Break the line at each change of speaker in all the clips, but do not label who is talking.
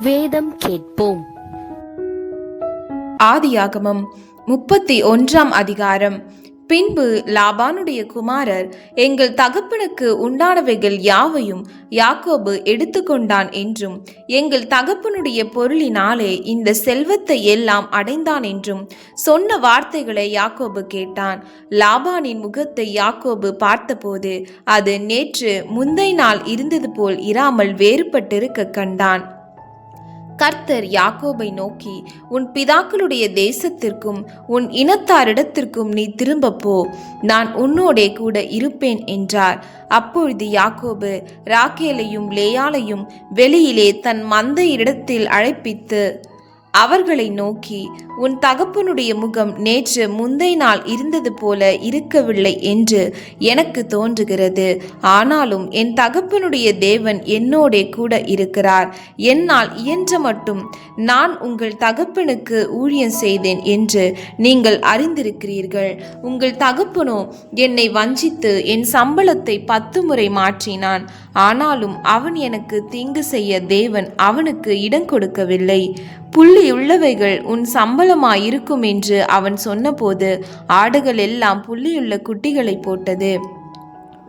வேதம் கேட்போம்.
ஆதியாகமம் முப்பத்தி ஒன்றாம் அதிகாரம். பின்பு லாபானுடைய குமாரர் எங்கள் தகப்பனுக்கு உண்டானவைகள் யாவையும் யாக்கோபு எடுத்துக்கொண்டான் என்றும் எங்கள் தகப்பனுடைய பொருளினாலே இந்த செல்வத்தை எல்லாம் அடைந்தான் என்றும் சொன்ன வார்த்தைகளை யாக்கோபு கேட்டான். லாபானின் முகத்தை யாக்கோபு பார்த்தபோது அது நேற்று முந்தை நாள் இருந்தது போல் இராமல் வேறுபட்டிருக்க கண்டான். கர்த்தர் யாக்கோபை நோக்கி உன் பிதாக்களுடைய தேசத்திற்கும் உன் இனத்தாரிடத்திற்கும் நீ திரும்பப்போ நான் உன்னோடே கூட இருப்பேன் என்றார். அப்பொழுது யாக்கோபு ராக்கேலையும் லேயாலையும் வெளியிலே தன் மந்த இடத்தில் அழைப்பித்து அவர்களை நோக்கி உன் தகப்பனுடைய முகம் நேற்று முந்தை நாள் இருந்தது போல இருக்கவில்லை என்று எனக்கு தோன்றுகிறது. ஆனாலும் என் தகப்பனுடைய தேவன் என்னோடே கூட இருக்கிறார். என்னால் இயன்ற மட்டும் நான் உங்கள் தகப்பனுக்கு ஊழியம் செய்தேன் என்று நீங்கள் அறிந்திருக்கிறீர்கள். உங்கள் தகப்பனோ என்னை வஞ்சித்து என் சம்பளத்தை பத்து முறை மாற்றினான். ஆனாலும் அவன் எனக்கு தீங்கு செய்ய தேவன் அவனுக்கு இடம் கொடுக்கவில்லை. புள்ளியுள்ளவைகள் உன் சம்பளமாயிருக்கும் என்று அவன் சொன்னபோது ஆடுகள் எல்லாம் புள்ளியுள்ள குட்டிகளை போட்டது.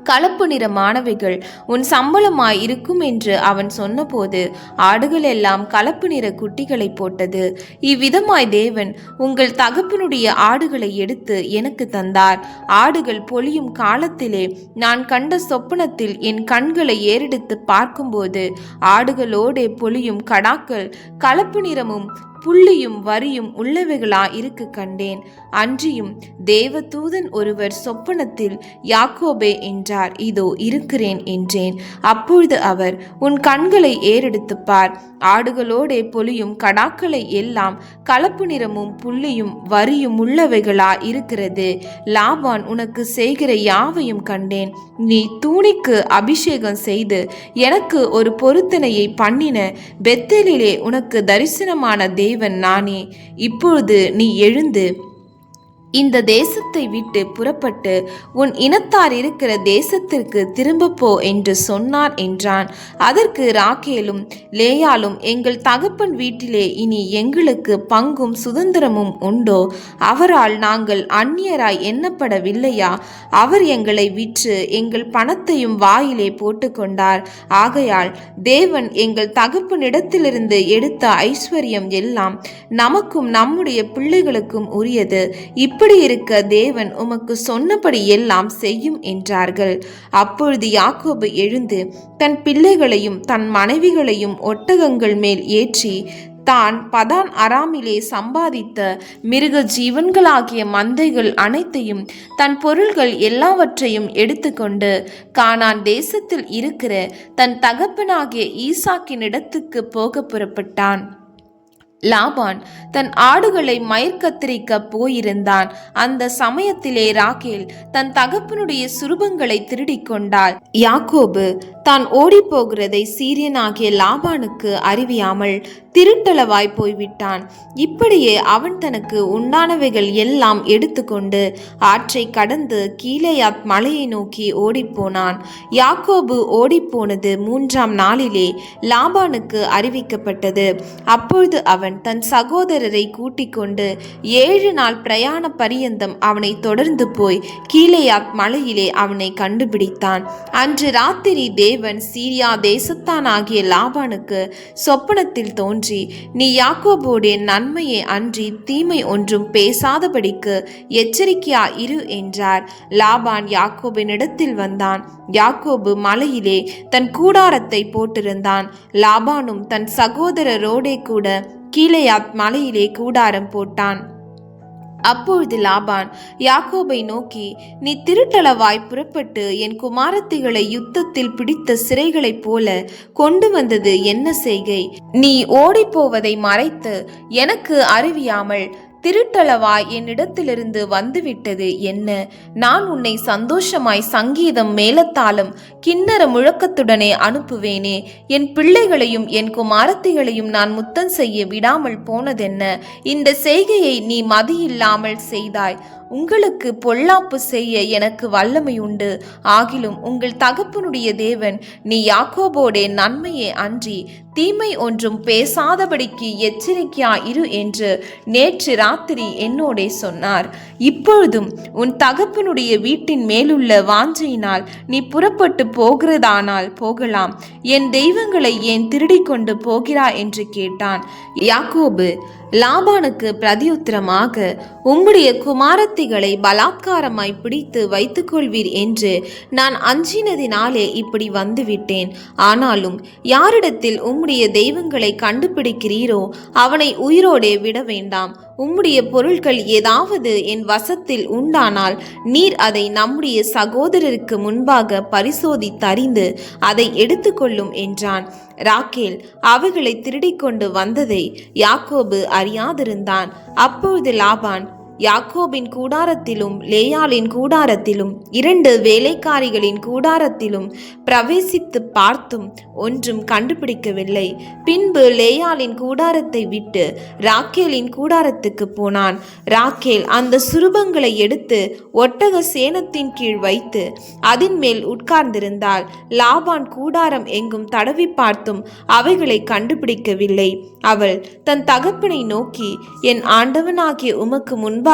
கலப்பு நிற மாணவிகள் உன் சம்பளமாய் இருக்கும் என்று அவன் சொன்னபோது ஆடுகள் எல்லாம் கலப்பு நிற குட்டிகளை போட்டது. இவ்விதமாய் தேவன் உங்கள் தகப்பனுடைய ஆடுகளை எடுத்து எனக்கு தந்தார். ஆடுகள் பொழியும் காலத்திலே நான் கண்ட சொப்பனத்தில் என் கண்களை ஏறெடுத்து பார்க்கும்போது ஆடுகளோடே பொழியும் கடாக்கள் கலப்பு நிறமும் புள்ளியும் வரியும் உள்ளவைகளா இருக்கு கண்டேன். அன்றியும் தேவதூதன் ஒருவர் சொப்பனத்தில் யாக்கோபே என்றார் இதோ இருக்கிறேன் என்றேன். அப்பொழுது அவர் உன் கண்களை ஏறெடுத்து பார் ஆடுகளோடே பொலியும் கடாக்களை எல்லாம் கலப்பு நிறமும் புள்ளியும் வரியும் உள்ளவைகளா இருக்கிறது. லாபான் உனக்கு செய்கிற யாவையும் கண்டேன். நீ தூணிக்கு அபிஷேகம் செய்து எனக்கு ஒரு பொருத்தனையை பண்ணின. பெத்தலிலே உனக்கு தரிசனமான தேவன் நானே. இப்பொழுது நீ எழுந்து இந்த தேசத்தை விட்டு புறப்பட்டு உன் இனத்தார் இருக்கிற தேசத்திற்கு திரும்ப போ என்று சொன்னார் என்றான். அதற்கு ராக்கேலும் லேயாலும் எங்கள் தகப்பன் வீட்டிலே இனி எங்களுக்கு பங்கும் சுதந்திரமும் உண்டோ? அவரால் நாங்கள் அந்நியராய் எண்ணப்படவில்லையா? அவர் எங்களை விற்று எங்கள் பணத்தையும் வாயிலே போட்டுக்கொண்டார். ஆகையால் தேவன் எங்கள் தகப்பனிடத்திலிருந்து எடுத்த ஐஸ்வர்யம் எல்லாம் நமக்கும் நம்முடைய பிள்ளைகளுக்கும் உரியது. இப் இப்படி இருக்க தேவன் உமக்கு சொன்னபடி எல்லாம் செய்யும் என்றார்கள். அப்பொழுது யாக்கோபு எழுந்து தன் பிள்ளைகளையும் தன் மனைவிகளையும் ஒட்டகங்கள் மேல் ஏற்றி தான் பதான் அராமிலே சம்பாதித்த மிருக ஜீவன்களாகிய மந்தைகள் அனைத்தையும் தன் பொருள்கள் எல்லாவற்றையும் எடுத்துக்கொண்டு கானான் தேசத்தில் இருக்கிற தன் தகப்பனாகிய ஈசாக்கினிடத்துக்கு போக புறப்பட்டான். லாபான் தன் ஆடுகளை மயிர்கத்திரிக்க போயிருந்தான். அந்த சமயத்திலே ராகேல் தன் தகப்பனுடைய சுரூபங்களை திருடிக் கொண்டாள். யாக்கோபு தான் ஓடிப்போகிறதை சீரியனாகிய லாபானுக்கு அறிவியாமல் திருட்டளவாய் போய்விட்டான். இப்படியே அவன் தனக்கு உண்டானவைகள் எல்லாம் எடுத்துக்கொண்டு ஆற்றை கடந்து கீழேயாத் மலையை நோக்கி ஓடிப்போனான். யாக்கோபு ஓடிப்போனது மூன்றாம் நாளிலே லாபானுக்கு அறிவிக்கப்பட்டது. அப்பொழுது அவன் தன் சகோதரரை கூட்டிக் கொண்டு ஏழு நாள் பிரயாண பரியந்தம் அவனை தொடர்ந்து போய் கீழேயாத் மலையிலே அவனை கண்டுபிடித்தான். அன்று ராத்திரி தேவன் சீரியா தேசத்தானாகிய லாபானுக்கு சொப்பனத்தில் தோன்றி நீ யாக்கோபோடே நன்மையை அன்றி தீமை ஒன்றும் பேசாதபடிக்கு எச்சரிக்கையா இரு என்றார். லாபான் யாக்கோபினிடத்தில் வந்தான். யாக்கோபு மலையிலே தன் கூடாரத்தை போட்டிருந்தான். லாபானும் தன் சகோதரரோடே கூட கீழேயாத் மலையிலே கூடாரம் போட்டான். அப்பொழுது லாபான் யாக்கோபை நோக்கி நீ திருட்டளவாய் புறப்பட்டு என் குமாரத்திகளை யுத்தத்தில் பிடித்த சிறைகளைப் போல கொண்டு வந்தது என்ன செய்கை? நீ ஓடிப்போவதை மறைத்து எனக்கு அறிவியாமல் திருட்டளவாய் என்னிடத்திலிருந்து வந்துவிட்டது என்ன? நான் உன்னை சந்தோஷமாய் சங்கீதம் மேலத்தாலும் கிண்ணற முழக்கத்துடனே அனுப்புவேனே. என் பிள்ளைகளையும் என் குமாரத்திகளையும் நான் முத்தம் செய்ய விடாமல் போனதென்ன? இந்த செய்கையை நீ மதியில்லாமல் செய்தாய். உங்களுக்கு பொல்லாப்பு செய்ய எனக்கு வல்லமை உண்டு. ஆகிலும் உங்கள் தகப்பனுடைய தேவன் நீ யாக்கோபோடே நன்மையே அன்றி தீமை ஒன்றும் பேசாதபடிக்கு எச்சரிக்கையா இரு என்று நேற்று ராத்திரி என்னோடே சொன்னார். இப்பொழுதும் உன் தகப்பனுடைய வீட்டின் மேலுள்ள வாஞ்சையினால் நீ புறப்பட்டு போகிறதானால் போகலாம். என் தெய்வங்களை ஏன் திருடிக்கொண்டு போகிறாய் என்று கேட்டான். யாக்கோபு லாபானுக்கு பிரதியுத்தரமாக உம்முடைய குமாரத்திகளை பலாத்காரமாய் பிடித்து வைத்துக்கொள்வீர் என்று நான் அஞ்சினதினாலே இப்படி வந்துவிட்டேன். ஆனாலும் யாரிடத்தில் உம்முடைய தெய்வங்களை கண்டுபிடிக்கிறீரோ அவனை உயிரோடே விட வேண்டாம். உம்முடைய பொருட்கள் ஏதாவது என் வசத்தில் உண்டானால் நீர் அதை நம்முடைய சகோதரருக்கு முன்பாக பரிசோதி தறிந்து அதை எடுத்துக்கொள்ளும் என்றான். ராக்கேல் அவைகளை திருடிக்கொண்டு வந்ததை யாக்கோபு அறியாதிருந்தான். அப்பொழுது லாபான் யாக்கோபின் கூடாரத்திலும் லேயாளின் கூடாரத்திலும் இரண்டு வேலைக்காரிகளின் கூடாரத்திலும் பிரவேசித்து பார்த்தும் ஒன்றும் கண்டுபிடிக்கவில்லை. பின்பு லேயாளின் கூடாரத்தை விட்டு ராக்கேலின் கூடாரத்துக்கு போனான். ராக்கேல் அந்த சுரூபங்களை எடுத்து ஒட்டக சேனத்தின் கீழ் வைத்து அதன் மேல் உட்கார்ந்திருந்தாள். லாபான் கூடாரம் எங்கும் தடவி பார்த்தும் அவைகளை கண்டுபிடிக்கவில்லை. அவள் தன் தகப்பனை நோக்கி என் ஆண்டவனாகிய உமக்கு முன்பாக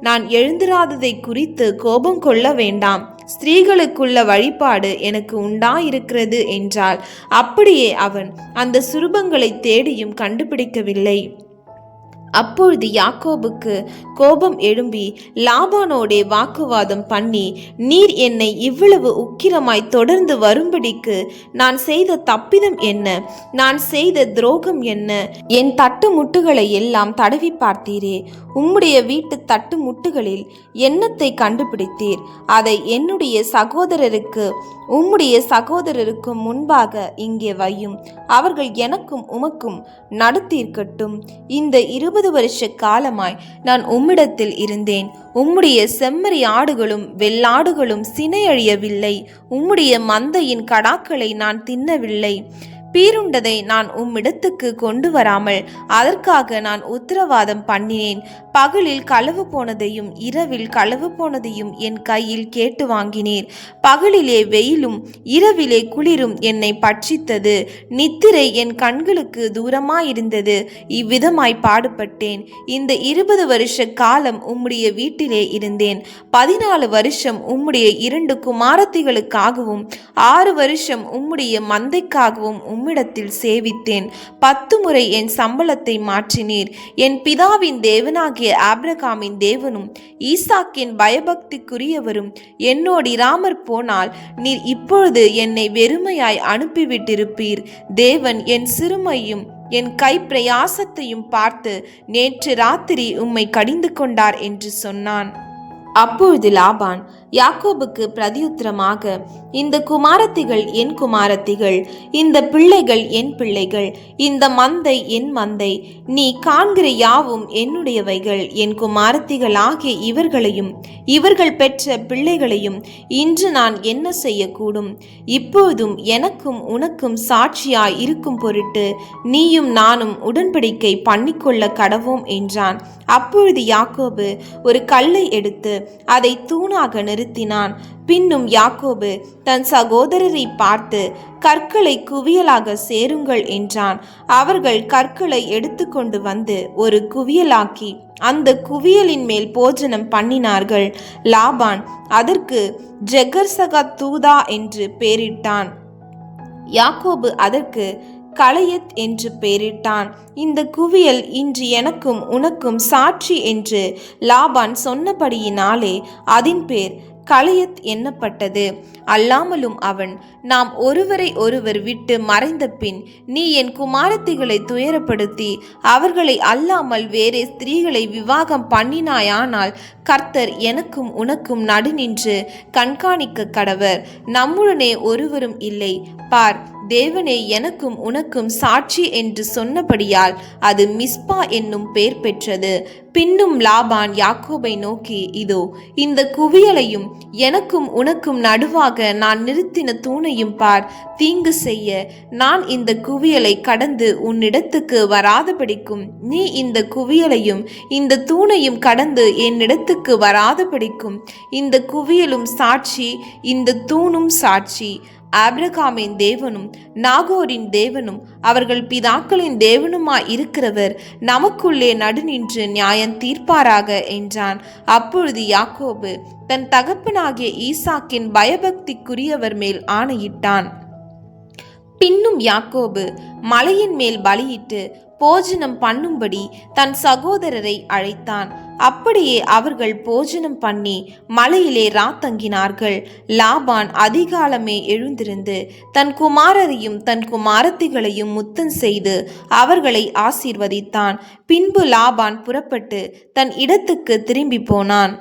நான் எழுந்திராததை குறித்து கோபம் கொள்ள வேண்டாம். ஸ்திரீகளுக்குள்ள வழிபாடு எனக்கு உண்டாயிருக்கிறது என்றால் அப்படியே அவன் அந்த சுரூபங்களை தேடியும் கண்டுபிடிக்கவில்லை. அப்பொழுது யாக்கோபுக்கு கோபம் எழும்பி லாபானோடே வாக்குவாதம் பண்ணி நீர் என்னை இவ்வளவு உக்கிரமாய் தொடர்ந்து வரும்படிக்கு நான் செய்த தப்பிதம் என்ன? நான் செய்த துரோகம் என்ன? என் தட்டு முட்டுகளை எல்லாம் தடவி பார்த்தீரே. உம்முடைய வீட்டு தட்டு முட்டுகளில் எண்ணத்தை கண்டுபிடித்தீர்? அதை என்னுடைய சகோதரருக்கு உம்முடைய சகோதரருக்கும் முன்பாக இங்கே வையும். அவர்கள் எனக்கும் உமக்கும் நடத்தீர்க்கட்டும். இந்த இருபது வருஷ காலமாய் நான் உம்மிடத்தில் இருந்தேன். உம்முடைய செம்மறி ஆடுகளும் வெள்ளாடுகளும் சினையழியவில்லை. உம்முடைய மந்தையின் கடாக்களை நான் தின்னவில்லை. பீருண்டதை நான் உம்மிடத்துக்கு கொண்டு வராமல் அதற்காக நான் உத்தரவாதம் பண்ணினேன். பகலில் களவு போனதையும் இரவில் களவு போனதையும் என் கையில் கேட்டு வாங்கினீர் பகலிலே வெயிலும் இரவிலே குளிரும் என்னை பட்சித்தது. நித்திரை என் கண்களுக்கு தூரமாயிருந்தது. இவ்விதமாய் பாடுபட்டேன். இந்த இருபது வருஷ காலம் உம்முடைய வீட்டிலே இருந்தேன். பதினாலு வருஷம் உம்முடைய இரண்டு குமாரத்திகளுக்காகவும் ஆறு வருஷம் உம்முடைய மந்தைக்காகவும் உம்மிடத்தில் சேவித்தேன். பத்து முறை என் சம்பளத்தை மாற்றினீர். என் பிதாவின் தேவனாகிய ஆப்ரகாமின் தேவனும் ஈசாக்கின் பயபக்திக்குரியவரும் என்னோடு இராமற் போனால் நீர் இப்பொழுது என்னை வெறுமையாய் அனுப்பிவிட்டிருப்பீர். தேவன் என் சிறுமையும் என் கை பிரயாசத்தையும் பார்த்து நேற்று ராத்திரி உம்மை கடிந்து கொண்டார் என்று சொன்னான். அப்பொழுது லாபான் யாக்கோபுக்கு பிரதியுத்திரமாக இந்த குமாரத்திகள் என் குமாரத்திகள் இந்த பிள்ளைகள் என் பிள்ளைகள் இந்த மந்தை என் மந்தை நீ காண்கிற யாவும் என்னுடையவைகள் என் குமாரத்திகள் ஆகிய இவர்களையும் இவர்கள் பெற்ற பிள்ளைகளையும் இன்று நான் என்ன செய்யக்கூடும்? இப்போதும் எனக்கும் உனக்கும் சாட்சியாய் இருக்கும் பொருட்டு நீயும் நானும் உடன்படிக்கை பண்ணிக்கொள்ள கடவோம் என்றான். அப்பொழுது யாக்கோபு ஒரு கல்லை எடுத்து அதை தூணாக நிறுத்தினான். பின்னும் யாக்கோபு தன் சகோதரரை பார்த்து கற்களை குவியலாக சேருங்கள் என்றான். அவர்கள் கற்களை எடுத்துக்கொண்டு வந்து ஒரு குவியலாக்கி அந்த குவியலின் மேல் போஜனம் பண்ணினார்கள். லாபான் அதற்கு ஜெகர்சகா தூதா என்று பெயரிட்டான் யாக்கோபு அதற்கு களையத் என்று பெயரிட்டான். இந்த குவியல் இன்று எனக்கும் உனக்கும் சாட்சி என்று லாபான் சொன்னபடியினாலே அதன் பேர் களையத் எண்ணப்பட்டது அல்லாமலும் அவன் நாம் ஒருவரை ஒருவர் விட்டு மறைந்த பின் நீ என் குமாரத்திகளை துயரப்படுத்தி அவர்களை அல்லாமல் வேறே ஸ்திரீகளை விவாகம் பண்ணினாயானால் கர்த்தர் எனக்கும் உனக்கும் நடுநின்று கண்காணிக்க கடவர். நம்முடனே ஒருவரும் இல்லை. பார் தேவனே எனக்கும் உனக்கும் சாட்சி என்று சொன்னபடியால் அது மிஸ்பா என்னும் பெயர் பெற்றது. பின்னும் லாபான் யாக்கோபை நோக்கி இதோ இந்த குவியலையும் எனக்கும் உனக்கும் நடுவாக நான் நிறுத்தின தூணையும் பார். தீங்கு செய்ய நான் இந்த குவியலை கடந்து உன்னிடத்துக்கு வராதபடிக்கும். நீ இந்த குவியலையும் இந்த தூணையும் கடந்து என்னிடத்துக்கு வராதபடிக்கும். இந்த குவியலும் சாட்சி இந்த தூணும் சாட்சி. ஆபிரகாமின் தேவனும் நாகோரின் தேவனும் அவர்கள் பிதாக்களின் தேவனுமாய் இருக்கிறவர் நமக்குள்ளே நடுநின்று நியாயம் தீர்ப்பாராக என்றான். அப்பொழுது யாக்கோபு தன் தகப்பனாகிய ஈசாக்கின் பயபக்திக்குரியவர் மேல் ஆணையிட்டான். பின்னும் யாக்கோபு மலையின் மேல் பலியிட்டு போஜனம் பண்ணும்படி தன் சகோதரரை அழைத்தான். அப்படியே அவர்கள் போஜனம் பண்ணி மலையிலே ராத்தங்கினார்கள் லாபான் அதிகாலமே எழுந்திருந்து தன் குமாரரையும் தன் குமாரத்திகளையும் முத்தம் செய்து அவர்களை ஆசீர்வதித்தான். பின்பு லாபான் புறப்பட்டு தன் இடத்துக்கு திரும்பி போனான்.